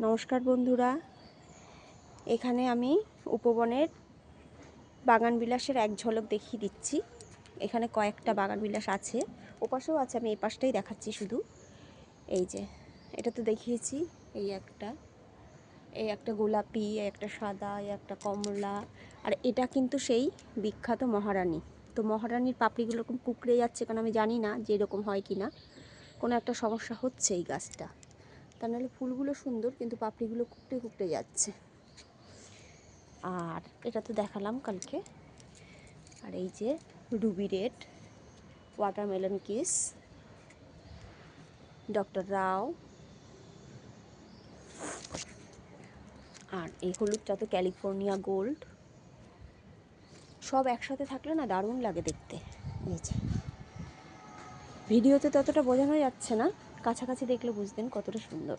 নমস্কার বন্ধুরা। এখানে আমি উপবনের বাগান বিলাসের এক ঝলক দেখিয়ে দিচ্ছি। এখানে কয়েকটা বাগান বিলাস আছে। ওপাশেও আছে, আমি এই পাশটাই দেখাচ্ছি শুধু। এই যে, এটা তো দেখিয়েছি, এই একটা। এই একটা গোলাপি একটা সাদা একটা কমলা। আর এটা কিন্তু সেই বিখ্যাত মহারানী। তো মহারানীর পাপড়িগুলো এরকম কুকড়ে যাচ্ছে কারণ আমি জানি না যে এরকম হয় কি না কোনো একটা সমস্যা হচ্ছে এই গাছটা। তা নাহলে ফুলগুলো সুন্দর, কিন্তু পাপড়িগুলো কুকড়ে কুকড়ে যাচ্ছে। আর এটা তো দেখালাম কালকে। আর এই যে ruby red, watermelon kiss, doctor Rao. আর এই হলুদটা তো ক্যালিফোর্নিয়া গোল্ড। সব একসাথে থাকলে না দারুণ লাগে দেখতে। এই ভিডিওতে ততটা বোঝানো যাচ্ছে না। কাছাকাছি দেখলে বুঝতেন কতটা সুন্দর।